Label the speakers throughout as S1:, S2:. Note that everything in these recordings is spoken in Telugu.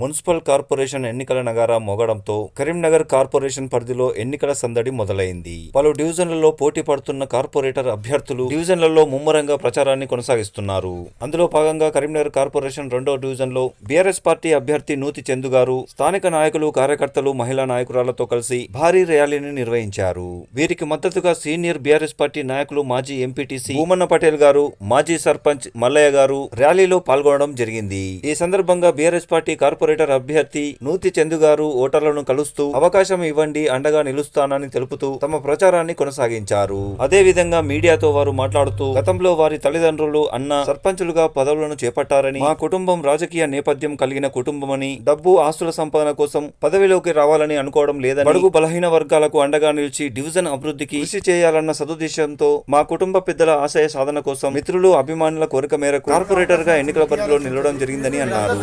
S1: Municipal corporation ఎన్నికల నగారా మోగడంతో కరీంనగర్ కార్పొరేషన్ పరిధిలో ఎన్నికల సందడి మొదలైంది. పలు డివిజన్లలో పోటీ పడుతున్న కార్పొరేటర్ అభ్యర్థులు డివిజన్లలో ముమ్మరంగా ప్రచారాన్ని కొనసాగిస్తున్నారు. అందులో భాగంగా కరీంనగర్ కార్పొరేషన్ రెండో డివిజన్లో బీఆర్ఎస్ పార్టీ అభ్యర్థి నూతి చందు గారు స్థానిక నాయకులు కార్యకర్తలు మహిళా నాయకురాలతో కలిసి భారీ ర్యాలీని నిర్వహించారు. వీరికి మద్దతుగా సీనియర్ బీఆర్ఎస్ పార్టీ నాయకులు మాజీ ఎంపీటీసీ భూమన్న పటేల్ గారు మాజీ సర్పంచ్ మల్లయ్య గారు ర్యాలీలో పాల్గొనడం జరిగింది. ఈ సందర్భంగా బీఆర్ఎస్ పార్టీ కార్పొరేటర్ అభ్యర్థి నూతి చందు గారు ఓటర్లను కలుస్తూ అవకాశం ఇవ్వండి అండగా నిలుస్తానని తెలుపుతూ తమ ప్రచారాన్ని కొనసాగించారు. అదే విధంగా మీడియాతో వారు మాట్లాడుతూ గతంలో వారి తల్లిదండ్రులు అన్న సర్పంచులుగా పదవులను చేపట్టారని మా కుటుంబం రాజకీయ నేపథ్యం కలిగిన కుటుంబమని డబ్బు ఆస్తుల సంపాదన కోసం పదవిలోకి రావాలని అనుకోవడం లేదని బడుగు బలహీన వర్గాలకు అండగా నిలిచి డివిజన్ అభివృద్ధికి కృషి చేయాలన్న సదుద్దేశంతో మా కుటుంబ పెద్దల ఆశయ సాధన కోసం మిత్రులు అభిమానుల కోరిక మేరకు కార్పొరేటర్గా ఎన్నికల పరిధిలో నిలవడం జరిగిందని అన్నారు.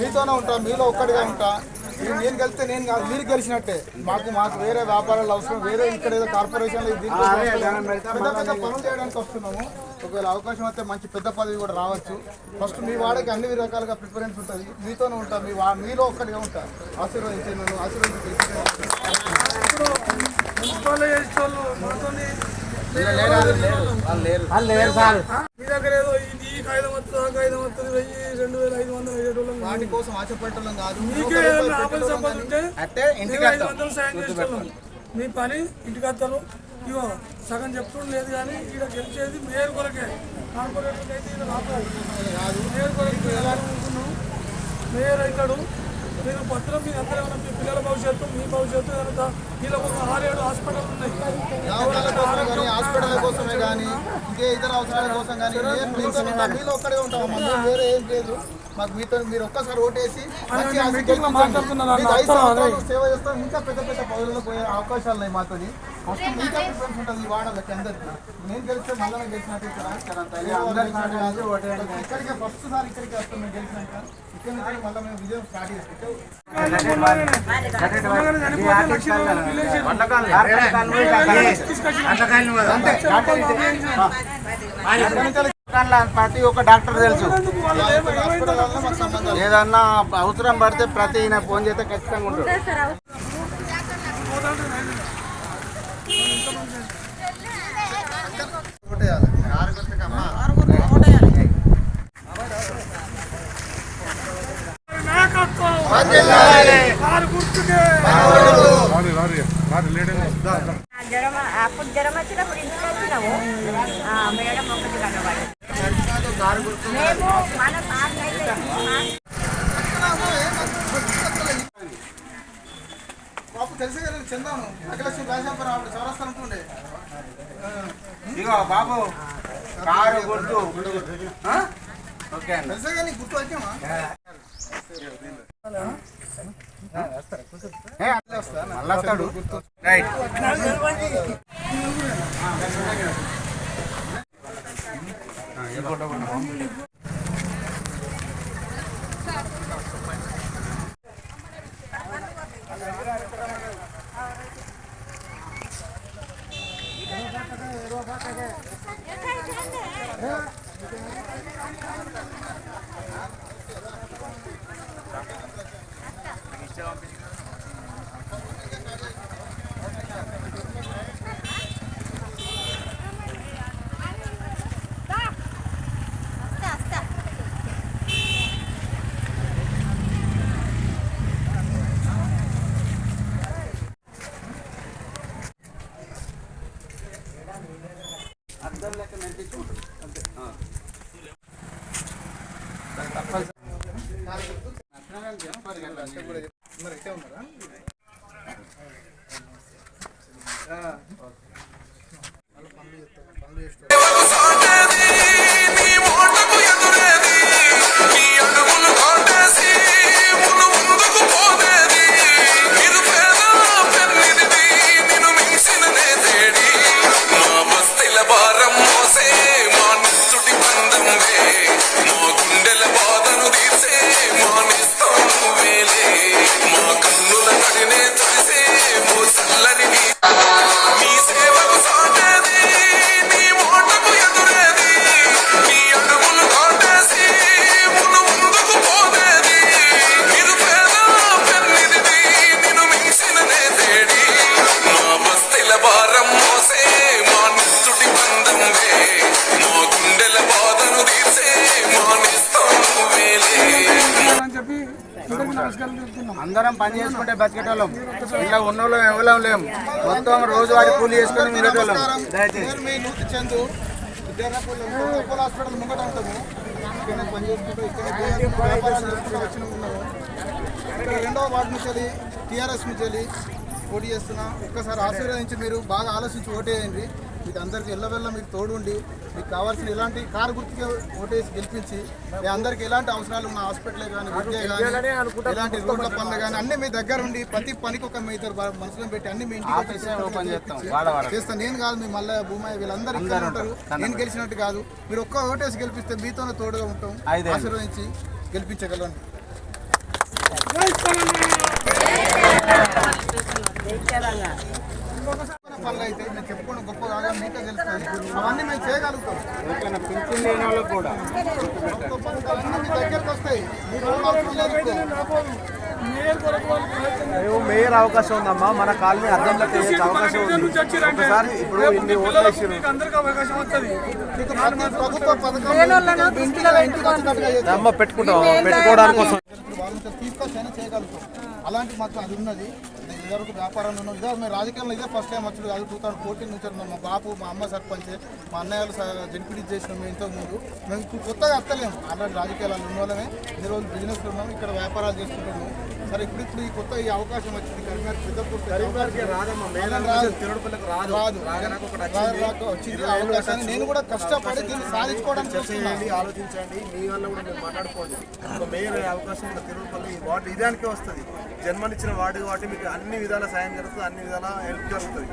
S2: మీతోనే ఉంటా మీలో ఒక్కడిగా ఉంటా. నేను గెలిస్తే నేను కాదు మీరు గెలిచినట్టే. మాకు మాకు వేరే వ్యాపారాలు అవసరం వేరే ఇక్కడ ఏదో కార్పొరేషన్ పెద్ద పెద్ద పనులు చేయడానికి వస్తున్నాము. ఒకవేళ అవకాశం వస్తే మంచి పెద్ద పదవి కూడా రావచ్చు. ఫస్ట్ మీ వాడికి అన్ని రకాలుగా ప్రిఫరెన్స్ ఉంటుంది. మీతోనే ఉంటా మీ వా మీలో ఒక్కడిగా ఉంటా. ఆశీర్వదించి నన్ను ఆశీర్వదించి
S3: మీ దగ్గర ఏదో వెయ్యి రెండు వేల ఐదు వందలు అయ్యేటోళ్ళం కాదు.
S2: వాటి కోసం ఆశపడటం కాదు.
S3: మీకే ఆపద ఐదు వందలు సాయం చేసేటోళ్ళం మీ పని ఇంటికి వస్తారు ఇగో సగం చెప్తుండ లేదు కానీ ఇక్కడ గెలిచేది మేయర్ కొరకే. కార్పొరేటర్కి అయితే ఇక్కడ రావాలి మేయర్ కొరకు ఎలా అనుకున్నాం మేయర్ అవుతాడు. మీరు పత్రం మీ అందరూ ఏమైనా మీ పిల్లల భవిష్యత్తు మీ భవిష్యత్తు ఏదైనా వీళ్ళకు ఒక ఆరేడు హాస్పిటల్ ఉన్నాయి.
S2: హాస్పిటల్ కోసమే కానీ ఇంకే ఇతర అవసరాల కోసం కానీ నేను మీతో మీలో ఒక్కడే ఉంటాం మేము వేరే ఏం లేదు. మాకు మీతో మీరు ఒక్కసారి ఓటేసి సేవ చేస్తాం ఇంకా పెద్ద పెద్ద పదవుల్లో పోయే అవకాశాలు ఉన్నాయి మాతోని. ఫస్ట్ మీకే ప్రిఫరెన్స్ ఉంటుంది ఈ వాడలకి అందరికి నేను గెలిస్తే మళ్ళీ గెలిచినట్టు ఇక్కడ వేరే వాళ్ళు గెలిచినట్టు కాదు. ఇక్కడికే ఫస్ట్ సారి ఇక్కడికి వస్తాం మేము గెలిచినాక ఇక్కడ నుంచి మళ్ళీ మేము విజయం స్టార్ట్ చేస్తాం
S3: చనిపోతే లక్షలు విలేజ్
S4: ప్రతి ఒక్క డాక్టర్ తెలుసు. ఏదన్నా అవసరం పడితే ప్రతి ఈయన ఫోన్ చేస్తే ఖచ్చితంగా ఉంటుంది
S3: నాయకత్వం కారు గుర్తుకే
S5: జ్వరం అప్పుడు జ్వరం వచ్చినప్పుడు ఇంటికి వచ్చినాము ఆ, మేడం ఒకటి కనబడి మేము మన సార్ అయితే
S2: పాప తెలిసే కదా చందాను అఖిలక్ష్మి రాజాపురం ఆవిడ చౌరస్తాను ఉంటుండే
S4: ఇగో బాబు కారు గుర్తు? ఓకే అండి
S2: తెలిసే కానీ గుర్తు వచ్చామా?
S4: కష్టం కూడా
S2: మరి ఇట్టే ఉన్నారా?
S6: అందరం పని చేసుకుంటే బతికేటోళ్ళం ఇలా ఉన్నోళ్ళం ఎవరం లేం. మొత్తం రోజువారీ కూలి చేసుకుని మిగటోళ్ళం దయచేసి.
S2: నేను మీ నూతి చందు హాస్పిటల్ ముంగట ఉంటాము ఇక్కడనే పని చేసుకుంటూ ఇక్కడ రెండవ వార్డు నుంచి వెళ్ళి టీఆర్ఎస్ నుంచి వెళ్ళి పోటీ చేస్తున్నా. ఒక్కసారి ఆశీర్వదించి మీరు బాగా ఆలోచించి ఓటేయండి మీకు అందరికి ఎల్లవెల్ల మీకు తోడుండి మీకు కావాల్సిన ఎలాంటి కారు గుర్తుగా ఓటేసి గెలిపించి మీ అందరికి ఎలాంటి అవసరాలు ఉన్న హాస్పిటల్ కానీ విద్య కానీ ఎలాంటి రోడ్ల పనులు కానీ అన్ని మీ దగ్గర ఉండి ప్రతి పనికి ఒక మీ ఇద్దరు మనసులో పెట్టి అన్ని మీ ఇంటికి చేస్తాను నేను కాదు మీ మళ్ళీ భూమయ్య వీళ్ళందరూ ఇక్కడ ఉంటారు. నేను గెలిచినట్టు కాదు. మీరు ఒక్క ఓటేసి గెలిపిస్తే మీతోనే తోడుగా ఉంటాం. ఆశీర్వదించి గెలిపించగలను పనులు అయితే మేము చెప్పుకోవడం గొప్ప కాగా మీకే తెలుస్తుంది. అవన్నీ మేము చేయగలుగుతాం.
S6: ఓకేనా పింఛన్ లేని వాళ్ళకి కూడా.
S2: గొప్ప పనులు అన్నీ మీ దగ్గరకు వస్తాయి మీరు అవసరం లేదు.
S3: మేయర్
S7: అవకాశం ఉందమ్మా మన కాలనీ అర్థంలోకి వేసే అవకాశం ఉంది ఒకసారి ఇప్పుడు ఇన్ని ఓట్లు
S2: చేస్తాం.
S7: అమ్మ పెట్టుకుంటాం పెట్టుకోవడానికి కోసం
S2: చేయగలుగుతాం. అలాంటి మాకు అది ఉన్నది. నేను ఇదివరకు వ్యాపారంలో ఉన్నది. ఇదే మేము రాజకీయాల్లో ఇదే ఫస్ట్ టైం వచ్చాడు కాదు. టూ థౌసండ్ ఫోర్టీన్ నుంచి ఉన్నాం మా బాపు మా అమ్మ సర్పంచ్ మా అన్నయ్యలు జడ్పీటీ చేసినాం మేము ఇంతకు ముందు మేము ఇప్పుడు కొత్తగా అత్తలేము. ఆల్రెడీ రాజకీయాలు ఉన్న వాళ్ళమే. ఈ రోజు బిజినెస్లో ఉన్నాం. ఇక్కడ వ్యాపారాలు చేసుకుంటున్నాము సరే ఇప్పుడు ఇప్పుడు ఈ కొత్త ఈ అవకాశం వచ్చింది. కరీంనగర్ సిద్ధపూర్ రాదు. రాదు. రాదు. రాదు వచ్చింది. ఈ అవకాశాన్ని నేను కూడా కష్టపడి దీన్ని సాధించుకోవడానికి
S7: ఆలోచించండి. మీ వల్ల కూడా మీరు మాట్లాడుకోండి ఒక మేయర్ అయ్యే అవకాశం ఉన్న తిరుపతి ఈ వార్డు ఇదానికే వస్తుంది. జన్మనిచ్చిన వార్డు కాబట్టి మీకు అన్ని విధాల సాయం జరుగుతుంది. అన్ని విధాల హెల్ప్ జరుగుతుంది.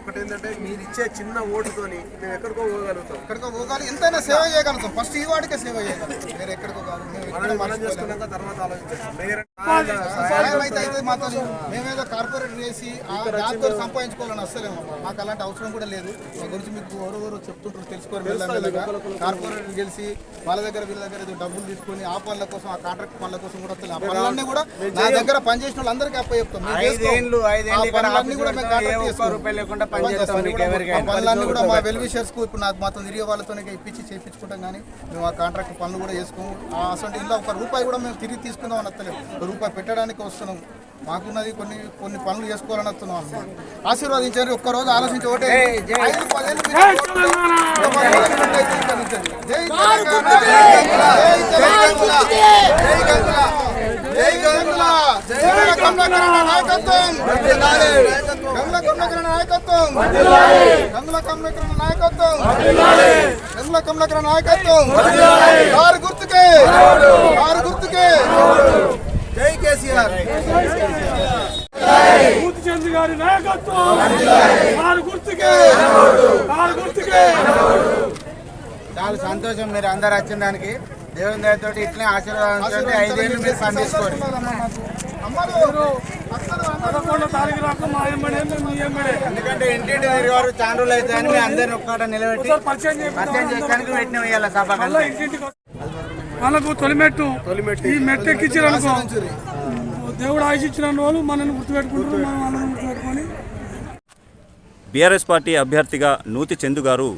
S7: ఒకటి ఏంటంటే మీరు ఇచ్చే చిన్న ఓటుతోని మేము ఎక్కడికో పోగలుగుతాం.
S2: ఎక్కడికో పోగాలి. ఎంతైనా సేవ చేయగలుగుతాం. ఫస్ట్ ఈ వాడికే సేవ చేయగలుగుతాం. వేరే ఎక్కడికో కాదు. మేము
S7: మనం. చేసుకున్నాక తర్వాత ఆలోచించాం
S2: మేమేదో కార్పొరేట్ చేసి ఆ దాంతో సంపాదించుకోవాలని అస్సలేము. మాకు అలాంటి అవసరం కూడా లేదు. మా గురించి మీకు ఎవరెవరు చెప్తుంటారు తెలుసుకోరు కార్పొరేట్ గెలిచి వాళ్ళ దగ్గర వీళ్ళ దగ్గర డబ్బులు తీసుకొని ఆ పనుల కోసం ఆ కాంట్రాక్ట్ పనుల కోసం కూడా వస్తలేదు ఆ పనులన్నీ కూడా నా దగ్గర పనిచేసిన వాళ్ళందరికీ అప్ప చెప్తాం పనులన్నీ కూడా మేము పనులన్నీ కూడా మా వెల్ విషర్స్కు ఇప్పుడు నాకు మాత్రం తిరిగే వాళ్ళతోనే ఇప్పించి చేయించుకుంటాం కానీ మేము ఆ కాంట్రాక్ట్ పనులు కూడా చేసుకోము. ఆ అసలు ఇంట్లో ఒక రూపాయి కూడా మేము తిరిగి తీసుకుందాం అని వస్తలేదు ఒక రూపాయి పెట్టడానికి వస్తున్నాం మాకున్నది కొన్ని కొన్ని పనులు చేసుకోవాలని వస్తున్నాం అన్నమాట ఆశీర్వదించండి ఒక్క రోజు ఆలోచించి ఒకటే ఐదు పదేళ్ళు. జై నాయకత్వం గంగుల కమలాకరణ నాయకత్వం గంగుల కమలాకరణ నాయకత్వం గంగుల కమలాకరణ నాయకత్వం కారు గుర్తుకే కారు గుర్తుకే కేసీఆర్.
S3: చంద్ర గారి నాయకత్వం. గుర్తుకే. గుర్తుకే.
S6: చాలా సంతోషం మీరు అందరు వచ్చిన దానికి. దేవుని దయతోటి ఇట్లే ఆశీర్వాదించండి ఐదేళ్ళు మీరు
S3: ఎమ్మడే
S6: ఎందుకంటే ఇంటింటి తిరిగారు చాలా రోజులు అయితే అని మీ అందరిని ఒక్కడ నిలబెట్టి
S3: పరిచయం
S6: చేయడానికి పెట్టిన ఇవాళ సభ.
S3: వాళ్ళకు తొలిమెట్టు. ఈ మెట్టు ఎక్కించారు అనుకో దేవుడు వాళ్ళు మనల్ని గుర్తుపెట్టుకుంటారు మనం వాళ్ళని గుర్తుపెట్టుకొని.
S8: బీఆర్ఎస్ పార్టీ అభ్యర్థిగా నూతి చందు గారు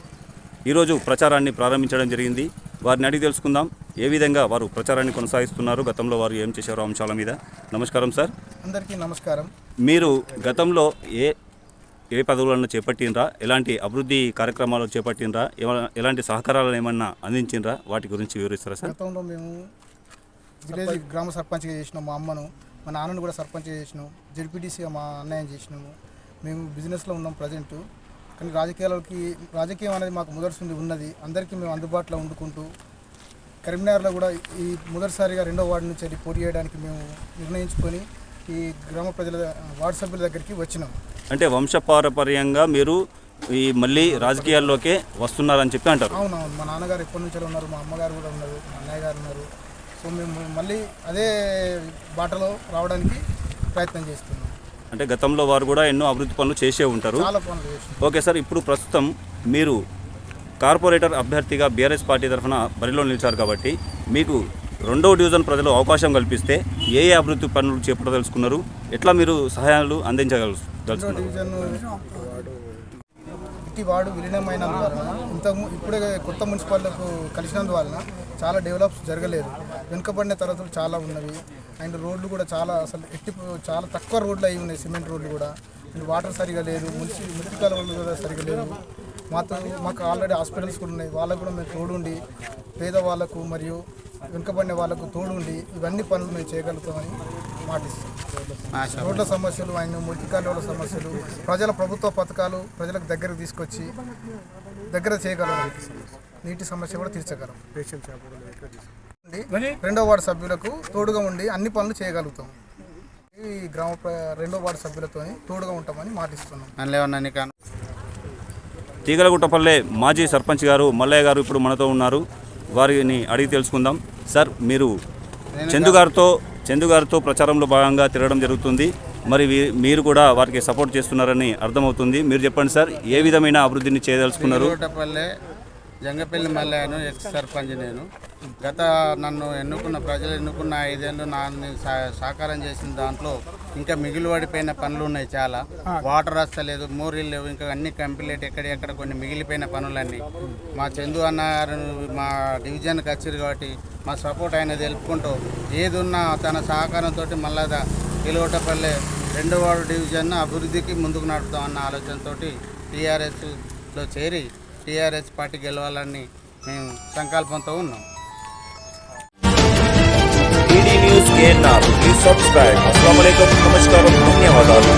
S8: ఈరోజు ప్రచారాన్ని ప్రారంభించడం జరిగింది. వారిని అడిగి తెలుసుకుందాం ఏ విధంగా వారు ప్రచారాన్ని కొనసాగిస్తున్నారు గతంలో వారు ఏం చేశారో అంశాల మీద. నమస్కారం సార్.
S2: అందరికీ నమస్కారం.
S8: మీరు గతంలో ఏ ఏ పదవులను చేపట్టినరా ఎలాంటి అభివృద్ధి కార్యక్రమాలు చేపట్టినరా ఎలాంటి సహకారాలను ఏమన్నా అందించినరా వాటి గురించి వివరిస్తారా సార్?
S2: గతంలో మేము విలేజ్ గ్రామ సర్పంచ్గా చేసినాం మా అమ్మను మా నాన్నను కూడా సర్పంచ్గా చేసినాం జడ్పీటీసీగా మా అన్నయ్యని చేసినాము. మేము బిజినెస్లో ఉన్నాం ప్రజెంట్. కానీ రాజకీయాలకి రాజకీయం అనేది మాకు మొదటిసుంది ఉన్నది. అందరికీ మేము అందుబాటులో వండుకుంటూ కరీంనగర్లో కూడా ఈ మొదటిసారిగా రెండో వార్డు నుంచి వెళ్ళి పోటీ చేయడానికి మేము నిర్ణయించుకొని ఈ గ్రామ ప్రజల వార్డు సభ్యుల దగ్గరికి వచ్చినాం.
S8: అంటే వంశపారపర్యంగా మీరు ఈ మళ్ళీ రాజకీయాల్లోకే వస్తున్నారని చెప్పి అంటారు.
S2: అవునవును. మా నాన్నగారు ఎప్పటి నుంచో ఉన్నారు మా అమ్మగారు కూడా ఉన్నారు మా అన్నయ్య గారు ఉన్నారు. సో మేము మళ్ళీ అదే బాటలో రావడానికి ప్రయత్నం చేస్తున్నాం.
S8: అంటే గతంలో వారు కూడా ఎన్నో అభివృద్ధి పనులు చేసే ఉంటారు.
S2: చాలా పనులు చేసినాం
S8: ఓకే సార్ ఇప్పుడు ప్రస్తుతం మీరు కార్పొరేటర్ అభ్యర్థిగా బీఆర్ఎస్ పార్టీ తరఫున బరిలో నిలిచారు కాబట్టి మీకు రెండవ డివిజన్ ప్రజలు అవకాశం కల్పిస్తే ఏ ఏ అభివృద్ధి పనులు చేపట్టదలుచుకున్నారు? ఎట్లా మీరు సహాయాలు అందించగల
S2: రెండో డివిజన్ ప్రతి వార్డు విలీనమైనందువలన ఇంత ఇప్పుడే కొత్త మున్సిపాలిటీలకు కలిసినందువలన చాలా డెవలప్స్ జరగలేదు. వెనుకబడిన తరగతులు చాలా ఉన్నవి. అండ్ రోడ్లు కూడా చాలా అసలు ఎట్టి చాలా తక్కువ రోడ్లు అయి ఉన్నాయి సిమెంట్ రోడ్లు కూడా. అండ్ వాటర్ సరిగా లేదు మున్సి మున్సిపల్ వాళ్ళు కూడా సరిగా లేవు. మాతో మాకు ఆల్రెడీ హాస్పిటల్స్ కూడా ఉన్నాయి. వాళ్ళకు కూడా మేము తోడుండి పేదవాళ్ళకు మరియు వెనుకబడిన వాళ్ళకు తోడుండి ఇవన్నీ పనులు మేము చేయగలుగుతామని మాటిస్తాం రోడ్ల సమస్యలు ఆయన మురికి కాలువల సమస్యలు ప్రజల ప్రభుత్వ పథకాలు ప్రజలకు దగ్గరకు తీసుకొచ్చి దగ్గర చేయగలం నీటి సమస్య కూడా తీర్చగలం. రెండో వార్డు సభ్యులకు తోడుగా ఉండి అన్ని పనులు చేయగలుగుతాం. ఈ గ్రామ ప్ర- రెండో వార్డు సభ్యులతో తోడుగా ఉంటామని మాటిస్తున్నాం.
S8: తీగలగుట్టపల్లె మాజీ సర్పంచ్ గారు మల్లయ్య గారు ఇప్పుడు మనతో ఉన్నారు. వారిని అడిగి తెలుసుకుందాం. సార్ మీరు చందు గారితో చందు గారితో ప్రచారంలో భాగంగా తిరగడం జరుగుతుంది. మరి వీ- మీరు కూడా వారికి సపోర్ట్ చేస్తున్నారని అర్థమవుతుంది. మీరు చెప్పండి సార్ ఏ విధమైన అభివృద్ధిని చేయదలుచుకున్నారు?
S4: జంగపల్లి మల్లయ్యను ఎక్స్ సర్పంచ్ నేను. గత నన్ను ఎన్నుకున్న ప్రజలు ఎన్నుకున్న ఐదేళ్ళు నాన్ని సాకారం చేసిన దాంట్లో ఇంకా మిగిలి పడిపోయిన పనులు ఉన్నాయి చాలా. వాటర్ వస్తలేదు మోరీలు లేవు ఇంకా అన్ని కంప్లీట్ ఎక్కడెక్కడ కొన్ని మిగిలిపోయిన పనులన్నీ. మా చందు అన్న గారు మా డివిజన్కి వచ్చారు కాబట్టి మా సపోర్ట్ ఆయన తెలుపుకుంటూ ఏది ఉన్నా తన సహకారంతో మళ్ళా కిలోటపల్లె రెండో వార్డు డివిజన్ అభివృద్ధికి ముందుకు నడుపుతాం అన్న ఆలోచనతో టీఆర్ఎస్లో చేరి టీఆర్ఎస్ పార్టీ గెలవాలని మేము సంకల్పంతో ఉన్నాం.
S1: TD news KNR please subscribe అస్సలం నమస్కారం. ధన్యవాదాలు.